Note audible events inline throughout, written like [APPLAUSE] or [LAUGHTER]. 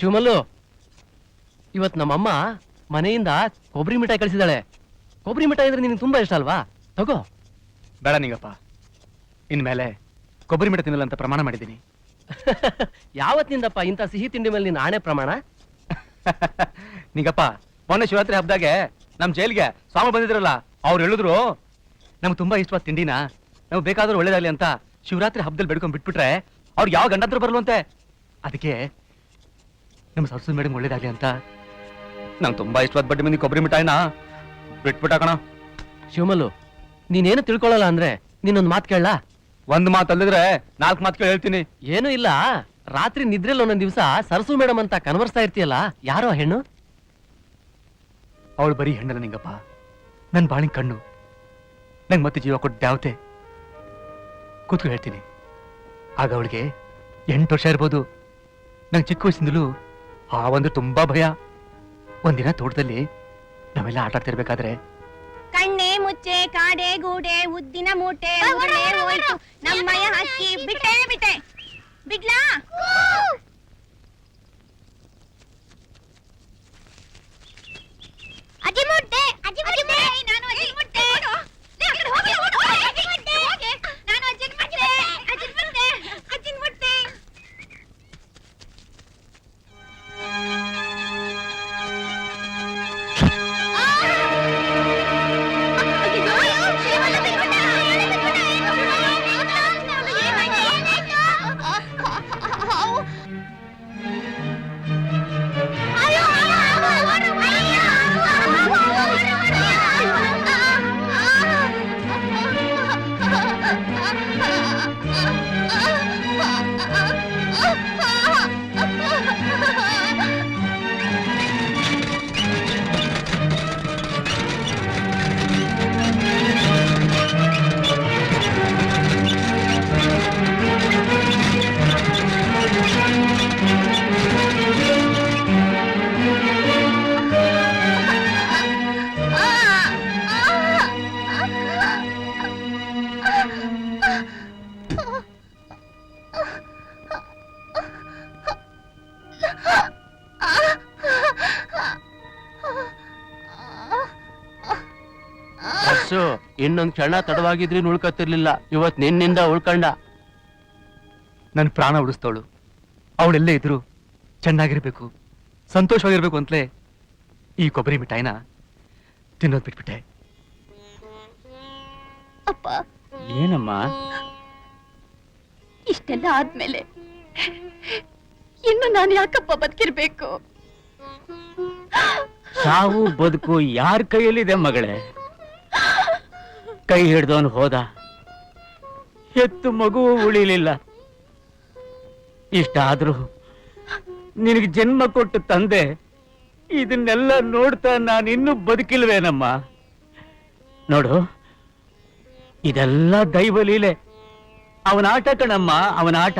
ಶಿವಮಲ್ಲು ಇವತ್ ನಮ್ಮಮ್ಮ ಮನೆಯಿಂದ ಕೊಬ್ಬರಿ ಮಿಠಾಯಿ ಕಳಿಸಿದಾಳೆ ಕೊಬ್ಬರಿ ಮಿಠಾಯಿ ಅಂದ್ರೆ ನಿನಗೆ ತುಂಬಾ ಇಷ್ಟ ಅಲ್ವಾ? ತಗೋ. ಬೇಡ ನಿಂಗಪ್ಪ. ಇನ್ಮೇಲೆ ಕೊಬ್ಬರಿ ಮಿಠಾಯಿ ತಿನ್ನಲ್ಲ ಅಂತ ಪ್ರಮಾಣ ಮಾಡಿದ್ದೀನಿ. [LAUGHS] ಯಾವತ್ತಿಂದಪ್ಪ ಇಂಥ ಸಿಹಿ ತಿಂಡಿ ಮೇಲೆ ನಿನ್ನ ಆಣೆ ಪ್ರಮಾಣ? [LAUGHS] ನಿಂಗಪ್ಪ ಮೊನ್ನೆ ಶಿವರಾತ್ರಿ ಹಬ್ಬದಾಗೆ ನಮ್ಮ ಜೈಲ್ಗೆ ಸ್ವಾಮಿ ಬಂದಿದ್ರಲ್ಲ ಅವ್ರು ಹೇಳಿದ್ರು ನಮ್ಗೆ ತುಂಬಾ ಇಷ್ಟವಾದ ತಿಂಡಿನ? ನಮ್ಗೆ ಬೇಕಾದ್ರೂ ಒಳ್ಳೇದಾಗಲಿ ಅಂತ ಶಿವರಾತ್ರಿ ಹಬ್ಬದಲ್ಲಿ ಬೆಡ್ಕೊಂಡ್ ಬಿಟ್ಬಿಟ್ರೆ ಅವ್ರು ಯಾವ ಗಂಡಾದ್ರೂ ಬರ್ಲಂತೆ? ಅದಕ್ಕೆ ನಮ್ಮ ಸರಸ್ವತಿ ಮೇಡಮ್ ಒಳ್ಳೇದಾಗಲಿ ಅಂತ. ನಂಗೆ ತುಂಬಾ ಇಷ್ಟವಾದ ಬಡ್ಡಿ ಮಂದಿ ಕೊಬ್ಬರಿ ಮಿಠಾಯಿನ? ಬಿಟ್ಬಿಟ್ಟಾಕಣ ಶಿವಮಲ್ಲು ನೀನೇನು ತಿಳ್ಕೊಳ್ಳಲ್ಲ ಅಂದ್ರೆ ನೀನೊಂದು ಮಾತು ಕೇಳಲ್ಲ ಒಂದ್ ಮಾತು ಅಲ್ಲಿದ್ರೆ ನಾಲ್ಕು ಮಾತು ಕೇಳಿ ಹೇಳ್ತೀನಿ. ಏನೂ ಇಲ್ಲ. ರಾತ್ರಿ ನಿದ್ರೆಲ್ಲ ಒಂದೊಂದು ದಿವಸ ಸರಸು ಮೇಡಮ್ ಅಂತ ಕನ್ವರ್ಸ್ತಾ ಇರ್ತೀಯಲ್ಲ ಯಾರೋ ಆ ಹೆಣ್ಣು? ಅವಳು ಬರೀ ಹೆಣ್ಣಲ್ಲ ನಿಂಗಪ್ಪ. ನನ್ನ ಬಾಳಿನ ಕಣ್ಣು. ನಂಗೆ ಮತ್ತೆ ಜೀವ ಕೊಟ್ಟು ದ್ಯಾವತೆ. ಕೂತ್ಕೊ ಹೇಳ್ತೀನಿ. ಆಗ ಅವಳಿಗೆ ಎಂಟು ವರ್ಷ ಇರ್ಬೋದು. ನಂಗೆ ಚಿಕ್ಕ ವಯಸ್ಸಿಂದಲೂ ಆ ಒಂದು ತುಂಬಾ ಭಯ. ಒಂದಿನ ತೋಟದಲ್ಲಿ ನಾವೆಲ್ಲ ಆಟ ಆಡ್ತಿರ್ಬೇಕಾದ್ರೆ. ಕಣ್ಣೆ ಮುಚ್ಚೆ ಕಾಡೆ ಗೂಡೆ ಉದ್ದಿನ ಮೂಟೆ ಉರುಳೆ ಹೋಯ್ತು. ನಮ್ಮಯ ಹಕ್ಕಿ ಬಿಟ್ಟೆ ಬಿಟ್ಟೆ. ಬಿಡ್ಲಾ ಅಜ್ಜಿ ಮುಟ್ಟೆ ಅಜಿ ಮುಟ್ಟೆ ಇನ್ನೊಂದ್ ಕ್ಷಣ ತಡವಾಗಿದ್ರಿ ಉಳ್ಕತ್ತಿರ್ಲಿಲ್ಲ ಇವತ್ ನಿನ್ನಿಂದ ಉಳ್ಕಂಡ. ನನ್ ಪ್ರಾಣ ಉಳಿಸ್ತವಳು. ಅವಳೆಲ್ಲೇ ಇದ್ರು ಚೆನ್ನಾಗಿರ್ಬೇಕು ಸಂತೋಷವಾಗಿರ್ಬೇಕು ಅಂತಲೇ ಈ ಕೊಬ್ಬರಿ ಮಿಠಾಯಿನ ತಿನ್ನೋದ್ ಬಿಟ್ಬಿಟ್ಟೆ. ಅಪ್ಪ. ಏನಮ್ಮ? ಇಷ್ಟೆಲ್ಲ ಆದ್ಮೇಲೆ ಇನ್ನು ನಾನು ಯಾಕಪ್ಪ ಬದುಕಿರ್ಬೇಕು? ಸಾವು ಬದುಕು ಯಾರ ಕೈಯಲ್ಲಿದೆ ಮಗಳೇ? ಕೈ ಹಿಡ್ದವನು ಹೋದ. ಎತ್ತು ಮಗು ಉಳಿಲಿಲ್ಲ. ಇಷ್ಟಾದ್ರೂ ನಿನಗೆ ಜನ್ಮ ಕೊಟ್ಟು ತಂದೆ, ಇದನ್ನೆಲ್ಲ ನೋಡ್ತಾ ನಾನು ನಾನಿನ್ನೂ ಬದುಕಿಲ್ವೇನಮ್ಮ? ನೋಡು, ಇದೆಲ್ಲ ದೈವಲೀಲೆ. ಅವನ ಆಟ ಕಣಮ್ಮ ಅವನ ಆಟ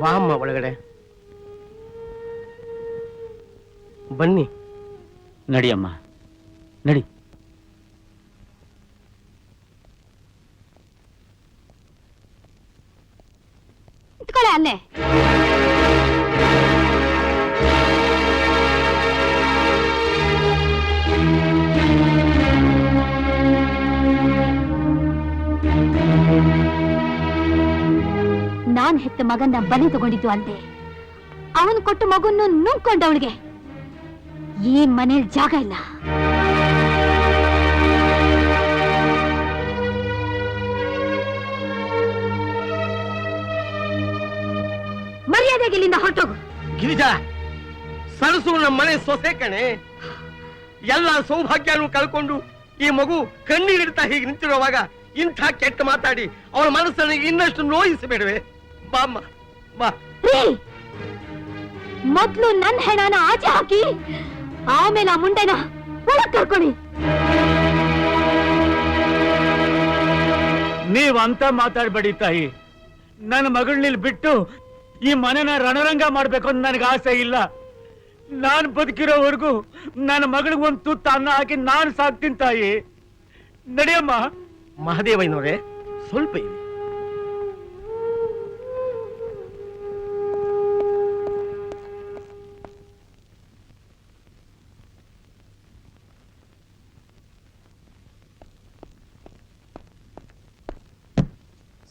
ಬಾ ಅಮ್ಮ ಒಳಗಡೆ ಬನ್ನಿ ನಡಿಯಮ್ಮ ಹೆತ್ತ ಮಗನ್ನ ಬಲಿ ತಗೊಂಡಿದ್ದು ಅಲ್ದೆ ಅವನು ಕೊಟ್ಟ ಮಗುನ್ನು ನುಂಗ್ಕೊಂಡವಳಿಗೆ. ಈ ಮನೇಲಿ ಜಾಗ ಇಲ್ಲ. ಮರ್ಯಾದೆಗೆ ಇಲ್ಲಿಂದ ಹೊರಟೋಗು. ಗಿರಿಜಾ, ಸರಸು ನಮ್ಮ ಮನೆ ಸೊಸೆ ಕಣೆ. ಎಲ್ಲ ಸೌಭಾಗ್ಯನೂ ಕಳ್ಕೊಂಡು ಈ ಮಗು ಕಣ್ಣೀರಿಡ್ತಾ ಹೀಗೆ ನಿಂತಿರುವಾಗ ಇಂಥ ಕೆಟ್ಟ ಮಾತಾಡಿ ಅವಳ ಮನಸ್ಸನ್ನು ಇನ್ನಷ್ಟು ನೋಯಿಸಬೇಡವೆ? ಬಾಮ್ಮ ಬಾ ಮೊದ್ಲು ನನ್ ಹೆಣನ ಆಚೆ ಹಾಕಿ ಆಮೇಲೆ ಆ ಮುಂಡೆನ ಒಳಗ್ ಕರ್ಕೊಳ್ಳಿ ನೀವ್ ಅಂತ ಮಾತಾಡ್ಬೇಡಿ ತಾಯಿ. ನನ್ನ ಮಗಳನ್ನ ಬಿಟ್ಟು ಈ ಮನೆನ ರಣರಂಗ ಮಾಡ್ಬೇಕು ಅಂತ ನನಗೆ ಆಸೆ ಇಲ್ಲ. ನಾನ್ ಬದುಕಿರೋವರೆಗೂ ನನ್ನ ಮಗಳಿಗೆ ಒಂದು ತುತ್ತ ಅನ್ನ ಹಾಕಿ ನಾನು ಸಾಕ್ತೀನಿ ತಾಯಿ. ನಡಿಯಮ್ಮ ಮಹದೇವಯ್ಯನವರೇ ಸ್ವಲ್ಪ ಇರಿ.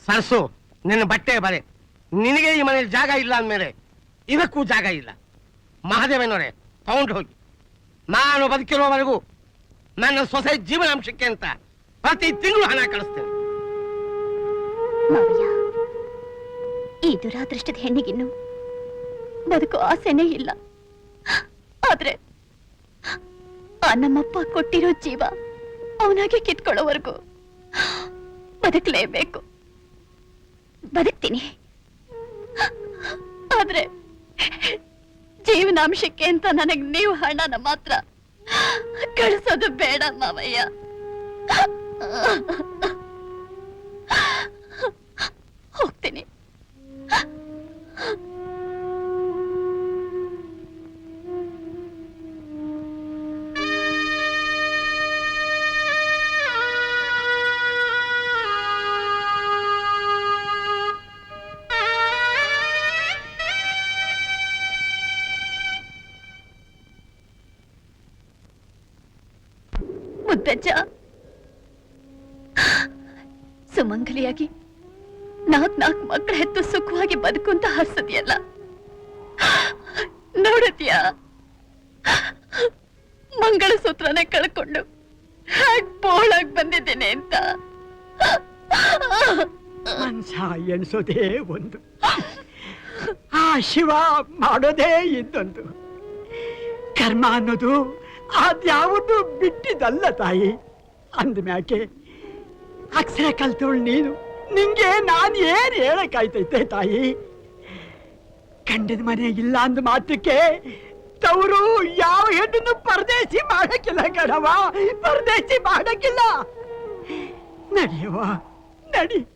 ಸರ್ಸು, ನಿನ್ನ ಬಟ್ಟೆ ಬರೆ. ನಿನಗೆ ಈ ಮನೇಲಿ ಜಾಗ ಇಲ್ಲ ಅಂದಮೇಲೆ ಇದಕ್ಕೂ ಜಾಗ ಇಲ್ಲ. ಮಹಾದೇವನವರೇ, ತಗೊಂಡು ಹೋಗಿ. ನಾನು ಬದುಕಿರೋವರೆಗೂ ನನ್ನ ಸೊಸೆ ಜೀವನಾಂಶಕ್ಕೆ ಅಂತ ಪ್ರತಿ ತಿಂಗಳು ಹಣ ಕಳಿಸ್ತೇನೆ. ಈ ದುರಾದೃಷ್ಟದ ಹೆಣ್ಣಿಗಿನ್ನು ಬದುಕು ಆಸೆನೇ ಇಲ್ಲ. ಆದ್ರೆ ಆ ನಮ್ಮಪ್ಪ ಕೊಟ್ಟಿರೋ ಜೀವ ಅವನಾಗೆ ಕಿತ್ಕೊಳ್ಳೋವರೆಗೂ ಬದುಕಲೇಬೇಕು. ಬದುಕ್ತೀನಿ. ಆದ್ರೆ ಜೀವನಾಂಶಕ್ಕೆ ಅಂತ ನನಗ್ ನೀವು ಹಣನ ಮಾತ್ರ ಕಳಿಸೋದು ಬೇಡ ಮಾವಯ್ಯ. ಮುದ್ದಜ್ಜ. ಸುಮಂಗಲಿಯಾಗಿ ನಾಲ್ಕ್ ನಾಲ್ಕು ಮಕ್ಕಳ ಹೆತ್ತು ಸುಖವಾಗಿ ಬದುಕುಂತ ಹರ್ಸದಿಯಲ್ಲ. ಮಂಗಳ ಮಂಗಳಸೂತ್ರನೇ ಕಳ್ಕೊಂಡು ಬೋಳಾಗ್ ಬಂದಿದ್ದೇನೆ ಅಂತ. ಎಣಿಸೋದೇ ಒಂದು. ಆ ಶಿವ ಮಾಡೋದೇ ಇದ್ದೊಂದು ಕರ್ಮ ಅನ್ನೋದು ಅದ್ಯಾವುದು ಬಿಟ್ಟಿದ್ದಲ್ಲ ತಾಯಿ. ಅಂದ್ಮ್ಯಾಕೆ ಅಕ್ಷರ ಕಲ್ತವಳು ನೀನು. ನಿಂಗೆ ನಾನು ಏನು ಹೇಳಕ್ಕಾಯ್ತೈತೆ ತಾಯಿ? ಗಂಡನ ಮನೆ ಇಲ್ಲ ಅಂದ ಮಾತ್ರಕ್ಕೆ ತವರು ಯಾವ ಹೆಣ್ಣನ್ನು ಪರದೇಶಿ ಮಾಡಕ್ಕಿಲ್ಲ ಕಣವ ಪರದೇಶಿ ಮಾಡಕ್ಕಿಲ್ಲ. ನಡಿಯವ ನಡಿ.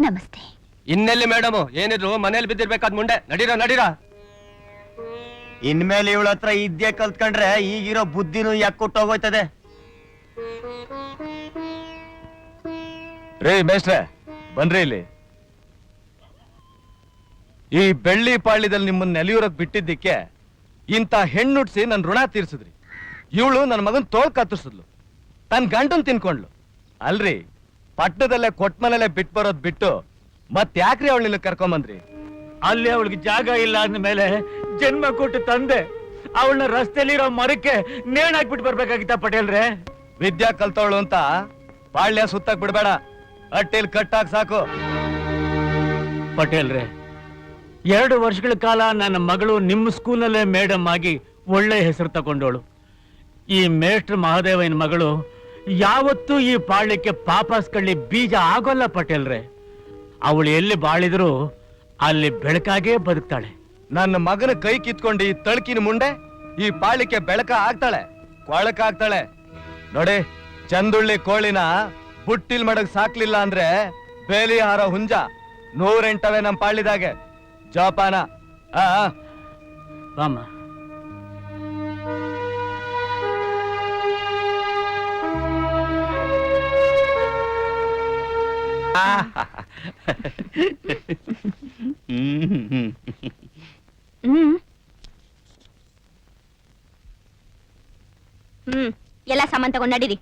ನಮಸ್ತೆ. ಇನ್ನೆಲ್ಲಿ ಮೇಡಮ್? ಏನಿದ್ರು ಮನೇಲಿ ಬಿದ್ದಿರ್ಬೇಕಾದ್ ಮುಂಡೆ ನಡೀರಾ ನಡೀರ? ಇನ್ಮೇಲೆ ಇವಳ ಹತ್ರ ಇದ್ದೇ ಕಲ್ತ್ಕೊಂಡ್ರೆ ಈಗಿರೋ ಬುದ್ಧಿನೂ ಯಾಕೊಟ್ಟೋಗೋಯ್ತದೆ ರೇ ಮೇಷ್ಟ್ರೆ ಬನ್ರಿ ಇಲ್ಲಿ. ಈ ಬೆಳ್ಳಿ ಪಾಳ್ಯದಲ್ಲಿ ನಿಮ್ಮನ್ನ ನೆಲೆಯೂರಕ್ ಬಿಟ್ಟಿದ್ದಕ್ಕೆ ಇಂಥ ಹೆಣ್ಣುಟ್ಸಿ ನನ್ ಋಣ ತೀರ್ಸಿದ್ರಿ. ಇವಳು ನನ್ನ ಮಗನ್ ತೋಳ್ ಕತ್ತರಿಸಿದ್ಲು. ತನ್ ಗಂಟನ್ ತಿನ್ಕೊಂಡ್ಲು ಅಲ್ರಿ ಪಟ್ಟದಲ್ಲೇ ಕೊಟ್ಮನಲ್ಲೇ ಬಿಟ್ಟು ಬರೋದ್ ಬಿಟ್ಟು ಮತ್ ಯಾಕ್ರಿ ಅವಳಿಲ್ಲ ಕರ್ಕೊಂಬಂದ್ರಿ? ಅಲ್ಲಿ ಅವಳಿಗೆ ಜಾಗ ಇಲ್ಲ ಅಂದ್ಮೇಲೆ ಜನ್ಮ ಕೊಟ್ಟು ತಂದೆ ಅವಳನ್ನ ರಸ್ತೆಲಿರೋ ಮರಕ್ಕೆ ನೇಣ್ ಹಾಕ್ಬಿಟ್ಟು ಬರ್ಬೇಕಾಗಿತ್ತ ಪಟೇಲ್ರೆ? ವಿದ್ಯಾ ಕಲ್ತವಳು ಅಂತ ಪಾಳ್ಯ ಸುತ್ತಕ್ ಬಿಡ್ಬೇಡ. ಅಟ್ಟಿಲ್ ಕಟ್ಟಾಕ್ ಸಾಕು. ಪಟೇಲ್ರೆ ಎರಡು ವರ್ಷಗಳ ಕಾಲ ನನ್ನ ಮಗಳು ನಿಮ್ಮ ಸ್ಕೂಲಲ್ಲೇ ಮೇಡಮ್ ಆಗಿ ಒಳ್ಳೆ ಹೆಸರು ತಗೊಂಡವಳು ಈ ಮೇಷ್ಟ್ರ ಮಹಾದೇವನ ಮಗಳು ಯಾವತ್ತೂ ಈ ಪಾಳ್ಯಕ್ಕೆ ಪಾಪಾಸ್ಕಳ್ಳಿ ಬೀಜ ಆಗೋಲ್ಲ ಪಟೇಲ್ರೆ. ಅವಳು ಎಲ್ಲಿ ಬಾಳಿದ್ರು ಅಲ್ಲಿ ಬೆಳಕಾಗೇ ಬದುಕ್ತಾಳೆ. ನನ್ನ ಮಗನ ಕೈ ಕಿತ್ಕೊಂಡು ಈ ತಳ್ಕಿನ ಮುಂಡೆ ಈ ಪಾಳಿಕೆ ಬೆಳಕ ಆಗ್ತಾಳೆ ಕೊಳಕ ಆಗ್ತಾಳೆ. ನೋಡಿ ಚಂದುಳ್ಳಿ ಕೋಳಿನ ಬುಟ್ಟಿಲ್ ಮಡಗ್ ಸಾಕ್ಲಿಲ್ಲ ಅಂದ್ರೆ ಬೇಲಿ ಹಾರ ಹುಂಜ ನೂರೆಂಟವೆ ನಮ್ ಪಾಳಿದಾಗೆ ಜೋಪಾನ ಆ ಆ. ಬಾಮ್ಮ. ತಗೊಂಡ್ ನಡೀರಿ.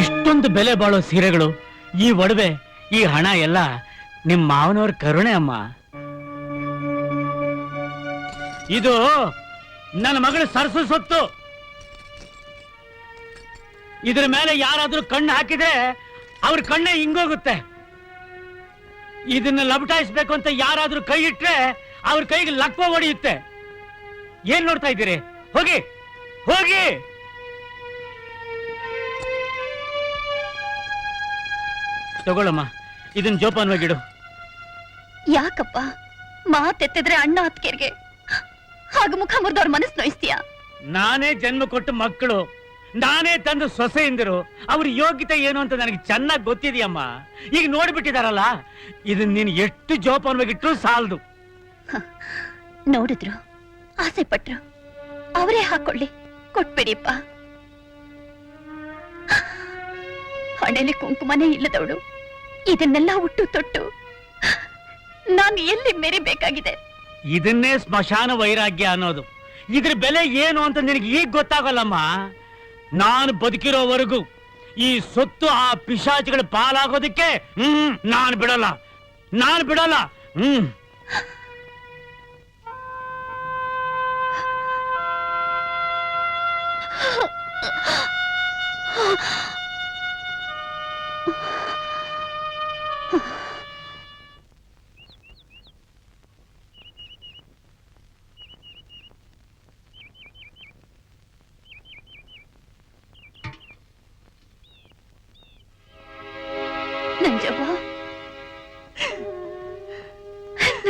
ಇಷ್ಟೊಂದು ಬೆಲೆ ಬಾಳೋ ಸೀರೆಗಳು, ಈ ಒಡವೆ, ಈ ಹಣ ಎಲ್ಲ ನಿಮ್ಮ ಮಾವನವ್ರ ಕರುಣೆ ಅಮ್ಮ. ಇದು ನನ್ನ ಮಗಳ ಸರಸು ಸೊತ್ತು. ಇದ್ರ ಮೇಲೆ ಯಾರಾದ್ರೂ ಕಣ್ಣು ಹಾಕಿದ್ರೆ ಅವ್ರ ಕಣ್ಣೇ ಹಿಂಗೋಗುತ್ತೆ. ಇದನ್ನ ಲಪಟಾಯಿಸ್ಬೇಕು ಅಂತ ಯಾರಾದ್ರೂ ಕೈ ಇಟ್ರೆ ಅವ್ರ ಕೈಗೆ ಲಕ್ವ ಹೊಡೆಯುತ್ತೆ. ಏನ್ ನೋಡ್ತಾ ಇದ್ದೀರಿ? ಹೋಗಿ ಹೋಗಿ! ತಗೊಳಮ್ಮ ಇದನ್ನ ಜೋಪಾನವಾಗಿಡು. ಯಾಕಪ್ಪ? ಮಾತೆತ್ತಿದ್ರೆ ಅಣ್ಣ ಹತ್ಕೇರ್ಗೆ. ಹಾಗೆ ಮುಖ ಮುರಿದವ್ರ ಮನಸ್ಸು ನೋಯಿಸ್ತೀಯ? ನಾನೇ ಜನ್ಮ ಕೊಟ್ಟು ಮಕ್ಕಳು. ನಾನೇ ತಂದು ಸೊಸೆಯಿಂದರು. ಅವ್ರ ಯೋಗ್ಯತೆ ಏನು ಅಂತ ನನಗೆ ಚೆನ್ನಾಗಿ ಗೊತ್ತಿದೆಯಮ್ಮ. ಈಗ ನೋಡ್ಬಿಟ್ಟಿದಾರಲ್ಲ ಇದನ್ನ ನೀನು ಎಷ್ಟು ಜೋಪಾನವಾಗಿಟ್ರು ಸಾಲದು. ನೋಡಿದ್ರು. ಆಸೆ ಪಟ್ರು. ಅವರೇ ಹಾಕೊಳ್ಳಿ. ಕೊಟ್ಬಿಡಿಪ್ಪ. ಹಣೆಲಿ ಕುಂಕುಮನೇ ಇಲ್ಲದವಳು. ಇದನ್ನೆಲ್ಲ ಹುಟ್ಟು ತೊಟ್ಟು ನಾನು ಎಲ್ಲಿ ಮೆರಿಬೇಕಾಗಿದೆ? ಇದನ್ನೇ ಸ್ಮಶಾನ ವೈರಾಗ್ಯ ಅನ್ನೋದು. ಇದ್ರ ಬೆಲೆ ಏನು ಅಂತ ನಿನಗೆ ಈಗ ಗೊತ್ತಾಗಲ್ಲಮ್ಮ? ನಾನು ಬದುಕಿರೋವರೆಗೂ ಈ ಸೊತ್ತು ಆ ಪಿಶಾಚಿಗಳ ಪಾಲಾಗೋದಕ್ಕೆ, ಹ್ಮ್, ನಾನು ಬಿಡಲ್ಲ. ನಾನು ಬಿಡಲ್ಲ. ಹ್ಮ್.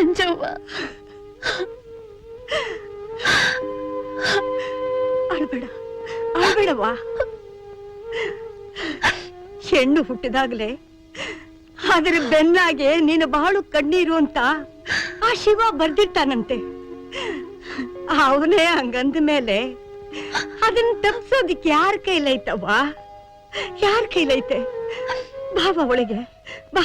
ನಂಜವ್ವ. ಅಳ್ಬೇಡ ಅಳ್ಬೇಡವ್ವ ಹೆಣ್ಣು ಹುಟ್ಟಿದಾಗಲೇ ಅದರ ಬೆನ್ನಾಗೆ ನೀನು ಬಹಳ ಕಣ್ಣೀರು ಅಂತ ಆ ಶಿವ ಬರ್ದಿಟ್ಟಾನಂತೆ ಅವನೇ ಹಂಗಂದ ಮೇಲೆ ಅದನ್ನ ತಪ್ಸೋದಿಕ್ ಯಾರ ಕೈಲೈತವ್ವ? ಯಾರ ಕೈಲೈತೆ? ಬಾಬಾ ಒಳಗೆ ಬಾ.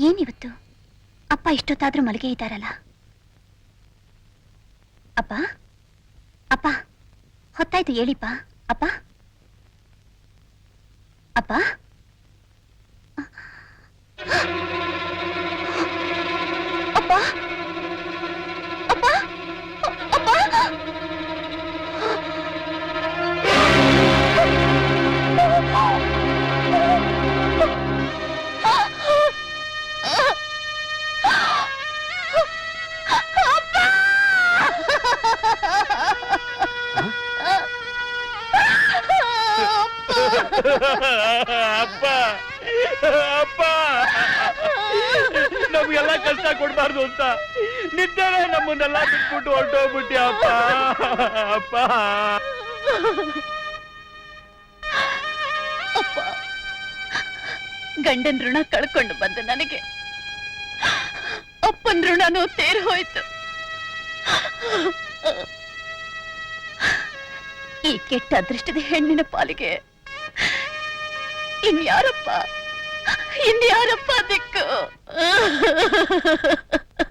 ಏನಿವತ್ತು? ಅಪ್ಪ ಇಷ್ಟೊತ್ತಾದ್ರೂ ಮಲಗೆ ಇದ್ದಾರಲ್ಲ? ಅಪ್ಪ? ಅಪ್ಪ ಹೊತ್ತಾಯ್ತು ಹೇಳಿಪ್ಪ. ಅಪ್ಪ? ಅಪ್ಪ? ಕೊಡ್ಬಾರ್ದು ಅಂತ. ನಿದ್ದೆನೆ ನಮ್ಮನ್ನೆಲ್ಲ ಬಿಟ್ಬಿಟ್ಟು ಹೊರಟೋಗ್ಬಿಟ್ಟಿ, ಅಪ್ಪ. ಅಪ್ಪ. ಅಪ್ಪ, ಗಂಡನ್ ಋಣ ಕಳ್ಕೊಂಡು ಬಂದ ನನಗೆ. ಅಪ್ಪನ್ ಋಣನೂ ತೇರು ಹೋಯ್ತು. ಈ ಕೆಟ್ಟ ಅದೃಷ್ಟದ ಹೆಣ್ಣಿನ ಪಾಲಿಗೆ ಇನ್ಯಾರಪ್ಪ ಇನ್ಯಾರಪ್ಪ ದಿಕ್ಕು [LAUGHS]